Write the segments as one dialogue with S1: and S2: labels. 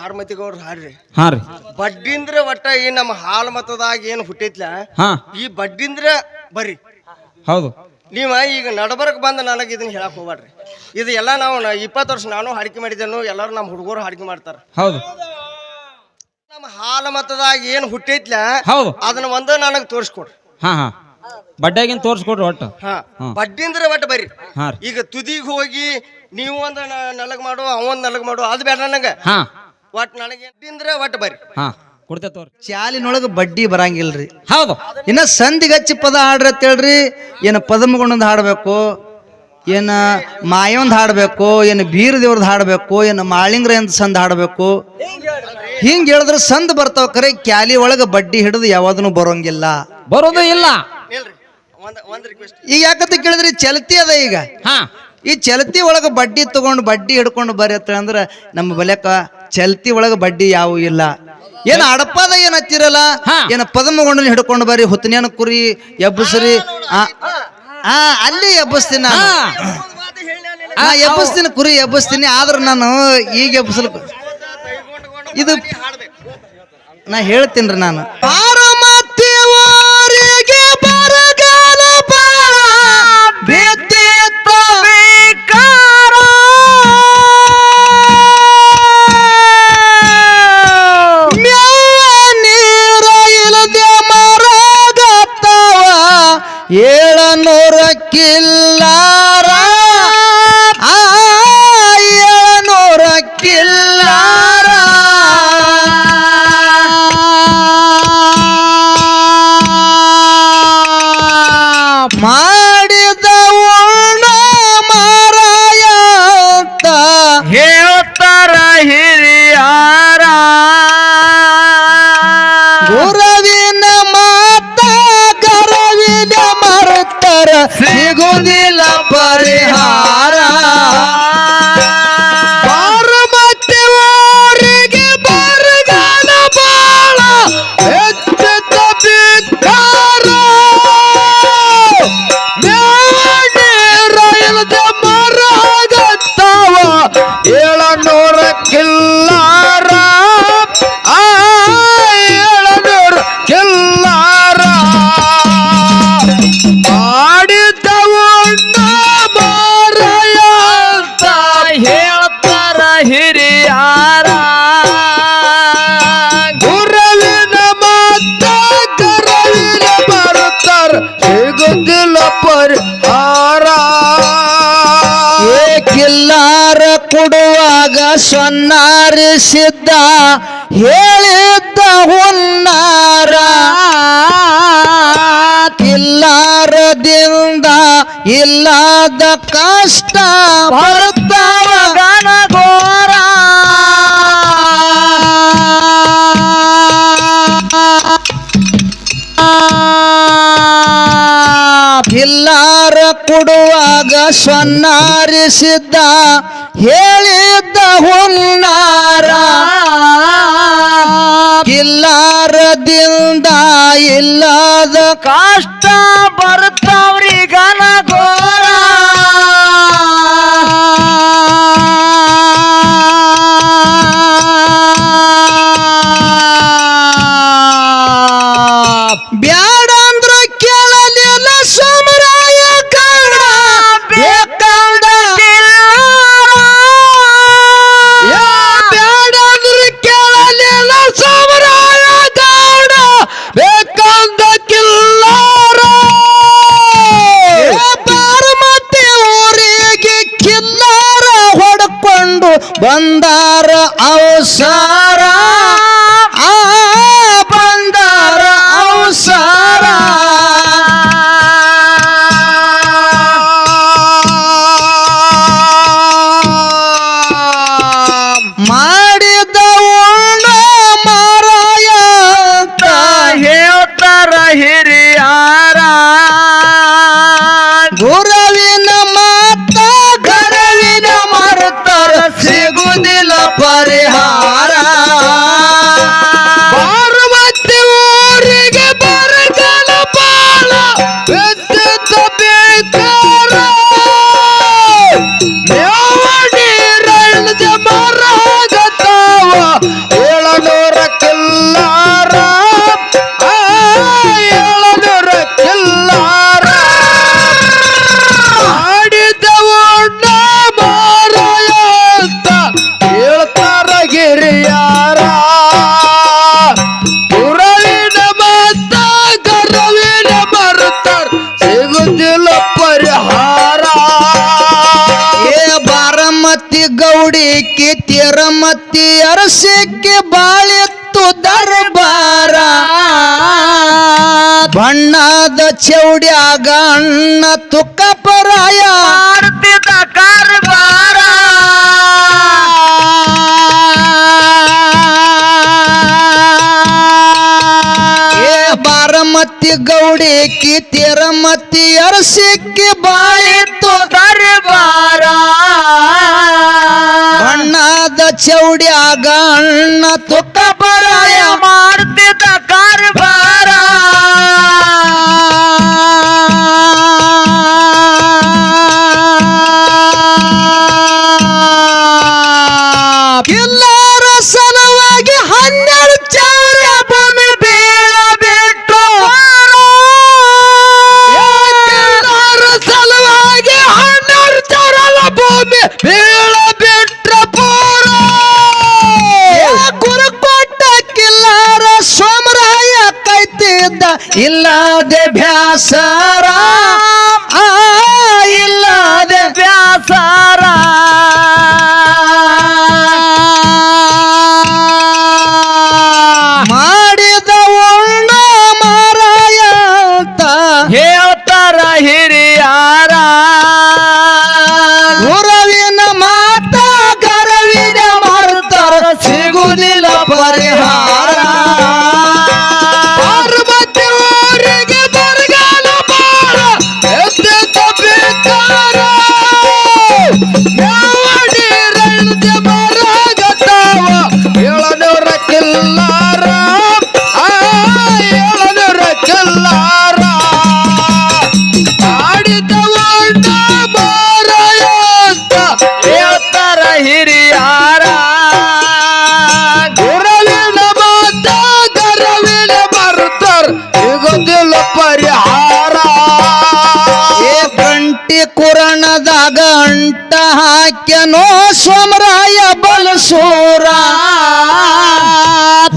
S1: ಬಾರ್ಮತಿ ಗೌಡ್ರ ಹಾಡ್ರಿ.
S2: ಹಾ ರೀ.
S1: ಬಡ್ಡಿಂದ್ರ ಒಟ್ಟ ಈ ನಮ್ಮ ಹಾಲ್ ಮತದಾಗ ಏನು ಹುಟ್ಟೈತ್ಲ?
S2: ಹಾ.
S1: ಈ ಬಡ್ಡಿಂದ್ರ ಬರಿ
S2: ಹೌದು.
S1: ನೀವ ಈಗ ನಡಬರಕ್ ಬಂದ ನನಗೆ ಇದನ್ನ ಹೇಳಕ್ ಹೋಗ್ಬೇಡ್ರಿ ಇದು ಎಲ್ಲ ನಾವು ಇಪ್ಪತ್ತು ವರ್ಷ ನಾನು ಹಾಡಿಕೆ ಮಾಡಿದ್ದೇನು ಎಲ್ಲರೂ ನಮ್ಮ ಹುಡುಗರು ಹಾಡಿಕೆ ಮಾಡ್ತಾರ.
S2: ಹೌದು.
S1: ನಮ್ಮ ಹಾಲ ಮತದಾಗ ಏನು ಹುಟ್ಟೈತ್ಲ
S2: ಹೌದು.
S1: ಅದನ್ನ ಒಂದು ನನಗೆ ತೋರಿಸ್ಕೊಡ್ರಿ.
S2: ಹಾ ಹಾ. ಬಡ್ಡೆಗಿನ್ ತೋರ್ಸ್ಕೊಡ್ರಿ ಒಟ್ಟು.
S1: ಹಾ.
S2: ಹ್ಮ್.
S1: ಬಡ್ಡಿಂದ್ರ ಒಟ್ಟ ಬರ್ರಿ.
S2: ಹಾ ರೀ.
S1: ಈಗ ತುದಿಗೆ ಹೋಗಿ ನೀವು ಒಂದು ನಲಗ್ ಮಾಡು ಅವೊಂದು ನಲಗ್ ಮಾಡು ಅದು ಬೇಡ ನನಗೆ.
S2: ಹಾ.
S1: ಒಟ್ಟು ನನಗೆ ಬಡ್ಡಿಂದ್ರ ಒಟ್ಟು ಬರ್ರಿ.
S2: ಹಾ ತೋರಿ.
S3: ಬಡ್ಡಿ ಬರಂಗಿಲ್ರಿ.
S2: ಹೌದು.
S3: ಇನ್ನ ಸಂಧಿಗಚ್ಚಿ ಪದ ಹಾಡ್ರಿ ಅಂತ ಹೇಳ್ರಿ ಏನ ಪದಮಗೊಂಡೊಂದು ಹಾಡ್ಬೇಕು ಏನ ಮಾಯೊಂದು ಹಾಡ್ಬೇಕು ಏನು ಬೀರ ದೇವ್ರದ್ದು ಹಾಡ್ಬೇಕು ಏನು ಮಾಳಿಂಗ್ರ ಅಂತ ಸಂದ್ ಹಾಡ್ಬೇಕು. ಹಿಂಗ್ ಹೇಳಿದ್ರೆ ಸಂದ್ ಬರ್ತಾವ ಕರೆ ಕ್ಯಾಲಿ ಒಳಗ ಬಡ್ಡಿ ಹಿಡಿದು ಯಾವ್ದನು ಬರೋಂಗಿಲ್ಲ.
S2: ಬರೋದು ಇಲ್ಲ.
S3: ಈಗ ಯಾಕಂತ ಕೇಳಿದ್ರಿ ಚಲತಿ ಅದ ಈಗ.
S2: ಹಾ.
S3: ಈ ಚಲತಿ ಒಳಗ ಬಡ್ಡಿ ತಗೊಂಡು ಬಡ್ಡಿ ಹಿಡ್ಕೊಂಡು ಬರತ್ತ ಅಂದ್ರೆ ನಮ್ಮ ಬಲ್ಯಕ ಚಲತಿ ಒಳಗ ಬಡ್ಡಿ ಯಾವ ಇಲ್ಲ. ಏನ್ ಅಡಪದ ಏನ್ ಹತ್ತಿರಲ್ಲ. ಏನ ಪದಮಗೊಂಡಲ್ಲಿ ಹಿಡ್ಕೊಂಡು ಬರ್ರಿ ಹುತ್ತನೇನ ಕುರಿ ಎಬ್ಬಸ್ರಿ. ಆ ಆ, ಅಲ್ಲಿ ಎಬ್ಬಸ್ತೀನಿ ನಾನು. ಎಬ್ಬಸ್ತೀನಿ ಕುರಿ ಎಬ್ಬಸ್ತೀನಿ ಆದ್ರೆ ನಾನು ಈಗ ಎಬ್ಬಸ್ಲಿಕ್ ಇದು ನಾ ಹೇಳ್ತೀನಿ ನಾನು. orang ಕೊಡುವಾಗ ಸೊನ್ನಾರಿಸಿದ್ದ ಹೇಳಿದ್ದ ಹುನ್ನಾರ ಕಿಲ್ಲಾರದಿಂದ ಇಲ್ಲದ ಕಷ್ಟ ಬರ್ತಾವ ಗಣಗೋರ ಕಿಲ್ಲಾರ ಕೊಡುವಾಗ ಸೊನ್ನಾರಿಸಿದ್ದ ಹೇಳಿದ್ದ ಹುನ್ನಾರ. ಕಿಲ್ಲಾರದಿಂದ ಇಲ್ಲದ ಕಷ್ಟ ಬರ್ತಾವ್ರಿ
S2: ಹೇಳ್ತಾರ
S3: ಬಣ್ಣದ ಚೌಡ್ಯಾಗ ಅಣ್ಣ ತುಕ್ಕ ಪರಾಯ.
S2: ಮಾಡ್ತಿದ್ದ ಕಾರ್ಬಾರ.
S3: ಏ ಬಾರಮತಿ ಗೌಡಿ ಕಿತಿರಮತಿ ಅರಸಿಕ್ಕಿ ಬಾಯಿತ್ತು
S2: ದರ್ಬಾರ
S3: ಬಣ್ಣದ ಚೌಡ್ಯಾಗ ಅಣ್ಣ ತುಕ್ಕ essa ಶೂರ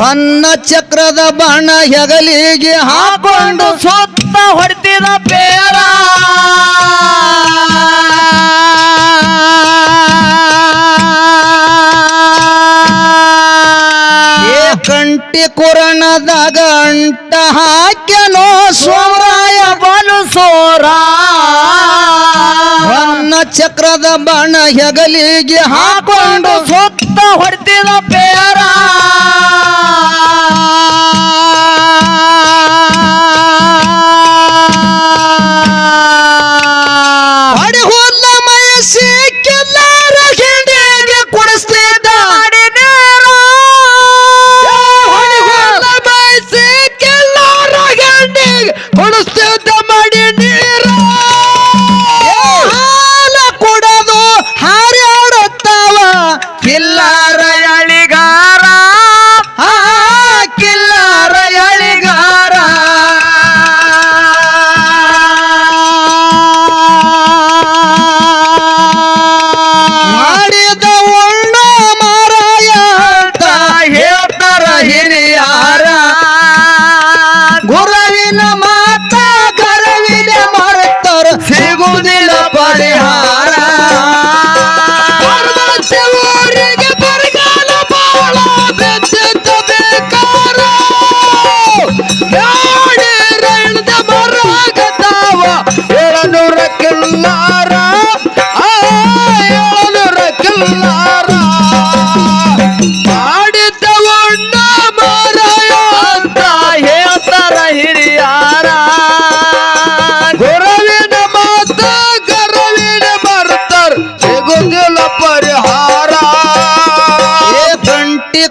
S3: ಹೊನ್ನ ಚಕ್ರದ ಬಣ್ಣ ಹೆಗಲಿಗೆ ಹಾಕೊಂಡು
S2: ಸುತ್ತ ಹೊಡೆದಿದ ಪೇರ.
S3: ಕಂಟಿ ಕುರಣದಾಗ ಅಂಟ ಹಾಕ್ಯನೋ ಸೋಮರಾಯ.
S2: ಬಲು ಸೋರ.
S3: ಚಕ್ರದ ಬಣ ಹೆಗಲಿಗೆ ಹಾಕೊಂಡು
S2: ಸುತ್ತ
S3: ಹೊಡೆದಿದ ಬೇಡ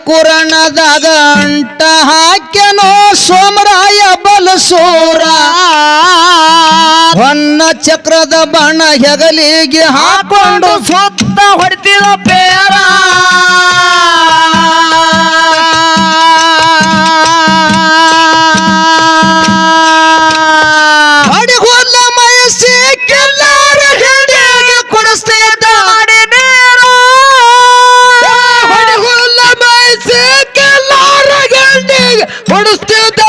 S3: ಕುರಣದಾಗ ಅಂಟ ಹಾಕ್ಯನೋ ಸೋಮರಾಯ ಬಲಸೂರ. ಹೊನ್ನ ಚಕ್ರದ ಬಣ್ಣ ಹೆಗಲಿಗೆ ಹಾಕೊಂಡು
S2: ಸುತ್ತ ಹೊಡೆದಿದ ಪೇರಾ.
S3: but still the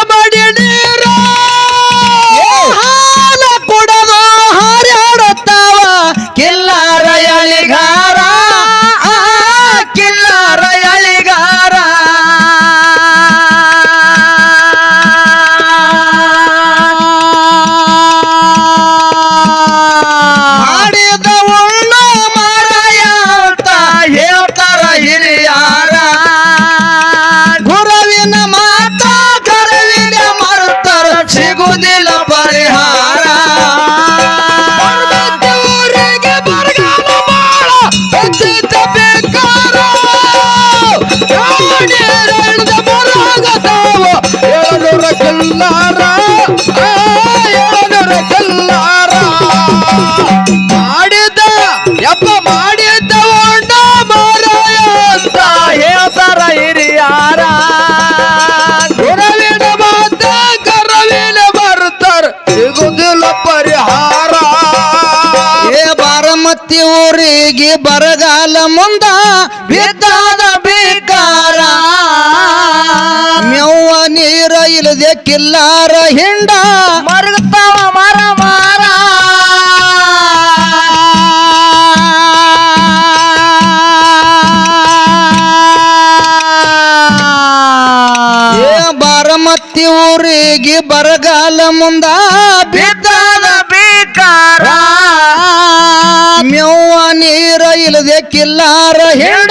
S3: ಬರಗಾಲ ಮುಂದ ಬಿದ್ದಾದ ಬೇಕಾರ. ಮೆವ್ವ ನೀರ ಇಲ್ಲದೆ ಕಿಲ್ಲಾರ ಹಿಂಡ.
S2: ಮರಗತಾವ ಮರ ಮಾರ.
S3: ಬಾರಮತ್ತಿ ಊರಿಗೆ ಬರಗಾಲ ಮುಂದ ಇಲ್ಲದೆ ಕಿಲ್ಲಾರ ಹೇಳ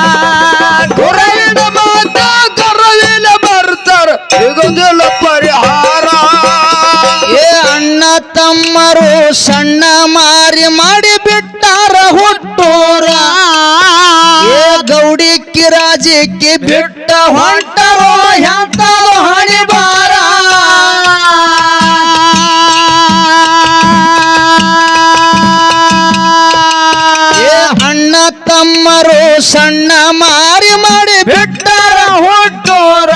S2: ಎಲ್ಲರೂ
S3: ಸಣ್ಣ ಮಾರಿ ಮಾಡಿ ಬಿಟ್ಟಾರ ಹುಟ್ಟೂರ ಏ ಗೌಡಿ ಕಿರಾಜಿಕ್ಕಿ ಬಿಟ್ಟ ಹೊಂಟರೋ ಎಂತಲೋ ಹಣಿಬಾರ ಏ ಅಣ್ಣ ತಮ್ಮರು ಸಣ್ಣ ಮಾರಿ ಮಾಡಿ ಬಿಟ್ಟಾರ ಹುಟ್ಟೂರ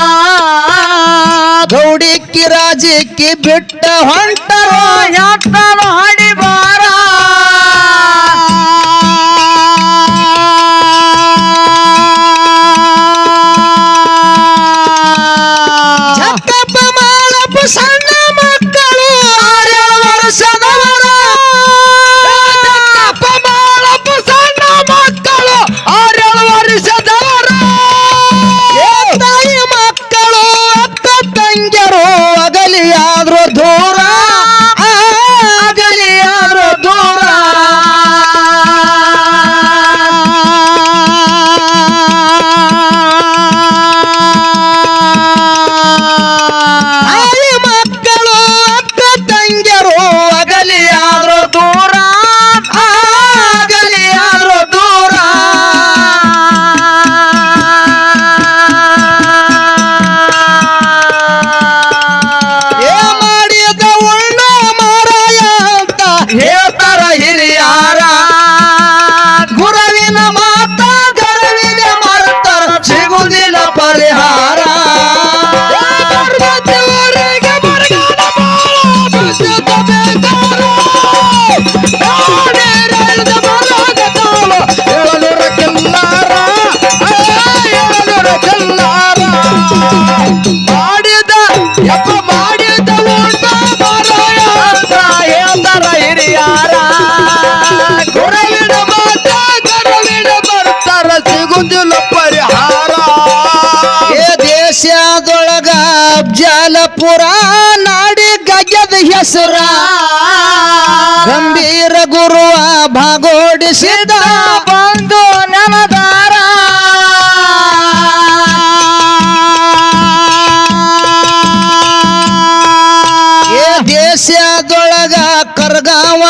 S3: ಗೌಡಿ ಕಿರಾಜಿಕ್ಕಿ ಬಿಟ್ಟ ಹೊಂಟರೋ ಪುರಾನಾಡಿ ಗಗ್ಯದ ಹೆಸರ ಗಂಭೀರ ಗುರುವ ಭಾಗೋಡಿಸಿದ ಬಂದು ನನದಾರ ದೇಶದೊಳಗ ಕರ್ಗಾವ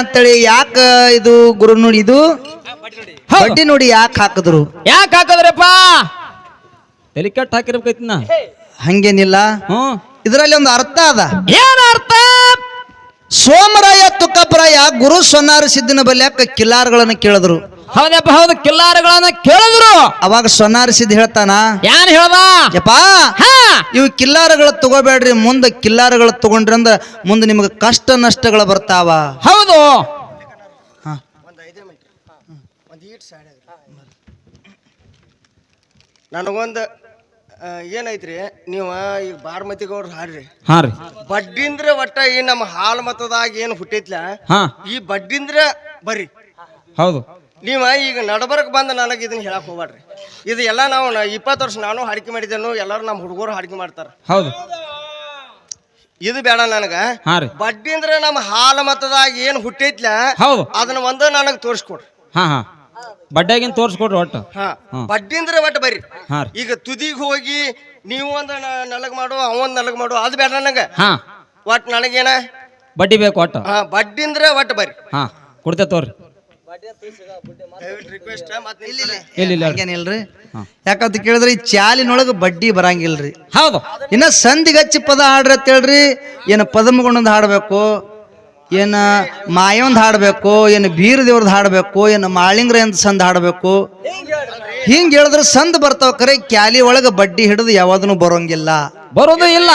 S3: ಅಂತೇಳಿ ಯಾಕ ಇದು ಗುರು ನೋಡಿ ಇದು? ಬಡ್ಡಿ ನೋಡಿ ಯಾಕೆ ಹಾಕಿದ್ರು?
S2: ಯಾಕೆ ಹಾಕದ್ರಪ್ಪ? ತಲೆ ಹಾಕಿರ್ಬೇಕೈತಿ ನಾ
S3: ಹಂಗೇನಿಲ್ಲ.
S2: ಹ್ಮ್
S3: ಇದರಲ್ಲಿ ಒಂದು ಅರ್ಥ ಅದ.
S2: ಏನ್ ಅರ್ಥ?
S3: ಸೋಮರಾಯ ತುಕ್ಕಪ್ಪರಾಯ ಗುರು ಸೊನ್ನಾರ ಸಿದ್ದಿನ ಬಲ್ಯಾಕ ಕಿಲ್ಲಾರ್ಗಳನ್ನ ಕೇಳಿದ್ರು.
S2: ಹೌದಪ್ಪ ಹೌದು. ಕಿಲ್ಲಾರಗಳನ್ನ ಕೇಳಿದ್ರು.
S3: ಅವಾಗ ಸೊನಾರ್ ಸಿದ್ಧ ಹೇಳ್ತಾನ
S2: ಯಾನ್ ಹೇಳ್ದ?
S3: ಯಪ್ಪಾ
S2: ಹಾ.
S3: ಇವು ಕಿಲ್ಲಾರಗಳು ತಗೋಬೇಡ್ರಿ ಮುಂದೆ ಕಿಲ್ಲಾರಗಳ ತಗೊಂಡ್ರಿ ಅಂದ್ರ ಮುಂದೆ ನಿಮಗೆ ಕಷ್ಟ ನಷ್ಟಗಳು ಬರ್ತಾವ.
S2: ಹೌದು.
S1: ಒಂದು ಐದೇ ಮಿನಿಟ್ ಒಂದು ಈಟ್ ಸೈಡ್ ನನಗೊಂದು ಏನೈತ್ರಿ ನೀವು ಈಗ ಬಾರ್ಮತಿ ಗೌಡ್ರ ಹಾಡ್ರಿ.
S2: ಹಾರ್ರಿ ಬಡ್ಡಿಂದ್ರ
S1: ಬಡ್ಡಿಂದ್ರೆ ಒಟ್ಟ ಈ ನಮ್ಮ ಹಾಲ್ ಮತದಾಗ ಏನು ಹುಟ್ಟೈತ್ಲ
S2: ಹಾ.
S1: ಈ ಬಡ್ಡಿಂದ್ರ ಬರ್ರಿ.
S2: ಹೌದು.
S1: ನೀವ ಈಗ ನಡಬರ್ಕ್ ಬಂದು ನನಗೆ ಇದನ್ನ ಹೇಳಕ್ ಹೋಗ್ಬೇಡ್ರಿ ಇದು ಎಲ್ಲ ನಾವು ಇಪ್ಪತ್ತು ವರ್ಷ ನಾನು ಹಾಡಿಕೆ ಮಾಡಿದ್ದೇನು ಎಲ್ಲರೂ ನಮ್ಮ ಹುಡುಗರು ಹಾಡಿಕೆ ಮಾಡ್ತಾರೆ.
S2: ಹೌದು.
S1: ಇದು ಬೇಡ ನನಗ. ಬಡ್ಡಿ ಅಂದ್ರೆ ನಮ್ಮ ಹಾಲ ಮತದಾಗ ಏನು ಹುಟ್ಟೈತ್ಲ
S2: ಹೌದು.
S1: ಅದನ್ನ ಒಂದು ನನಗೆ ತೋರಿಸ್ಕೊಡ್ರಿ
S2: ಹಾ ಹಾ. ಬಡ್ಡೆಗಿನ್ ತೋರಿಸ್ಕೊಡ್ರಿ ಒಟ್ಟು.
S1: ಬಡ್ಡಿ ಅಂದ್ರೆ ಒಟ್ಟು ಬರ್ರಿ. ಈಗ ತುದಿಗೆ ಹೋಗಿ ನೀವು ಒಂದು ನಲಗ್ ಮಾಡು ಅವನ್ ನಲಗ್ ಮಾಡು ಅದು ಬೇಡ ನನಗೆ.
S2: ಹಾ.
S1: ಒಟ್ಟು ನನಗೇನ?
S2: ಬಡ್ಡಿ ಬೇಕು ಒಟ್ಟು.
S1: ಹಾ ಬಡ್ಡಿ ಅಂದ್ರೆ ಒಟ್ಟು ಬರ್ರಿ.
S2: ಹಾ. ಕೊಡ್ತೇವೆ ತೋರಿ
S1: ರಿಕ್ವೆಸ್ಟ್
S2: ಇಲ್ಲ ಇಲ್ಲ
S3: ಹಂಗೇನಿಲ್ರಿ
S2: ಹಾ.
S3: ಯಾಕಂತ ಕೇಳಿದ್ರೆ ಈ ಚಾಲಿನೊಳಗೆ ಬಡ್ಡಿ ಬರಂಗಿಲ್ರಿ.
S2: ಹೌದು.
S3: ಇನ್ನ ಸಂಧಿಗಚ್ಚಿ ಪದ ಹಾಡ್ರಿ ಅಂತ ಹೇಳ್ರಿ ಏನು ಪದಮಗೊಂಡೊಂದು ಹಾಡಬೇಕು ಏನು ಮಾಯೊಂದು ಹಾಡಬೇಕು ಏನು ಬೀರ ದೇವ್ರದ್ದು ಹಾಡಬೇಕು ಏನು ಮಾಳಿಂಗ್ರ ಅಂತ ಸಂದ್ ಹಾಡಬೇಕು. ಹಿಂಗೆ ಹೇಳಿದ್ರೆ ಸಂದ್ ಬರ್ತಾವ ಕರೆ ಕ್ಯಾಲಿ ಒಳಗೆ ಬಡ್ಡಿ ಹಿಡಿದು ಯಾವ್ದನ್ನು ಬರೋಂಗಿಲ್ಲ.
S2: ಬರೋದು ಇಲ್ಲ.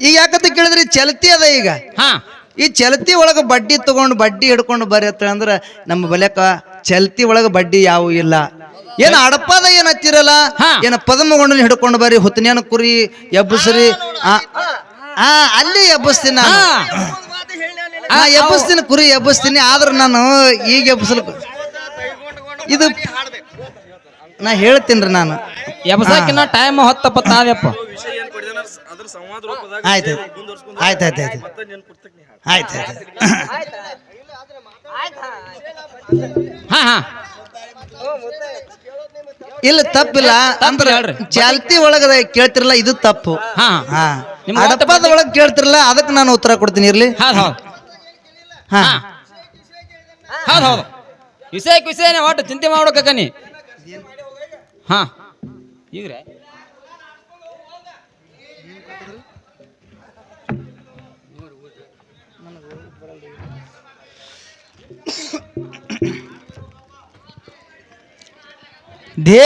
S3: ಈಗ ಯಾಕಂತ ಕೇಳಿದ್ರಿ ಚಲತಿ ಅದ ಈಗ.
S2: ಹಾ.
S3: ಈ ಚಲತಿ ಒಳಗೆ ಬಡ್ಡಿ ತಗೊಂಡು ಬಡ್ಡಿ ಹಿಡ್ಕೊಂಡು ಬರ್ರಿ ಅಂತ ಅಂದ್ರೆ ನಮ್ಮ ಬಲಕ ಚಲ್ತಿ ಒಳಗೆ ಬಡ್ಡಿ ಯಾವ ಇಲ್ಲ. ಏನು ಅಡಪದ ಏನ್ ಹತ್ತಿರಲ್ಲ. ಏನು ಪದಮಗೊಂಡನ ಹಿಡ್ಕೊಂಡು ಬರ್ರಿ ಹುತ್ತನೇನ ಕುರಿ ಎಬ್ಬಸ್ರಿ. ಆ ಅಲ್ಲಿ ಎಬ್ಬಸ್ತೀನಿ ಆ ಎಬ್ಬಸ್ತೀನಿ ಕುರಿ ಎಬ್ಬಸ್ತೀನಿ ಆದ್ರೆ ನಾನು ಈಗ ಎಬ್ಬಸಲ್ ಇದು ನಾ ಹೇಳ್ತೀನಿ ನಾನು.
S2: ಎಬ್ಸಾಕಿನ ಟೈಮ್ ಹೊತ್ತಪ್ಪ ತಾವ್ಯಪ್ಪ
S3: ಆಯ್ತು ಆಯ್ತು. ಆಯ್ತು ಆಯ್ತು ಆಯ್ತು. ಆಯ್ತು
S2: ಹಾ ಹಾ.
S3: ಇಲ್ಲ ತಪ್ಪಿಲ್ಲ. ಅಂದ್ರೆ
S2: ಹೇಳ್ರಿ.
S3: ಚಾಲ್ತಿ ಒಳಗದ ಕೇಳ್ತಿರಲ್ಲ ಇದು ತಪ್ಪು.
S2: ಹಾ.
S3: ಹಾ. ಅಡಪದ ಒಳಗೆ ಕೇಳ್ತಿರಲ್ಲ ಅದಕ್ಕೆ ನಾನು ಉತ್ತರ ಕೊಡ್ತೀನಿ ಇರ್ಲಿ?
S2: ಹೌದು ಹೌದು.
S3: ಹಾ.
S2: ಹಾ. ಹೌದು ಹೌದು. ವಿಷಯಕ್ಕೆ ವಿಷಯನೇ ಒಟ್ಟು ಚಿಂತೆ ಮಾಡೋಕೆ ನೀ. ಹಾ. ಈಗ್ರೆ?
S3: ದೇ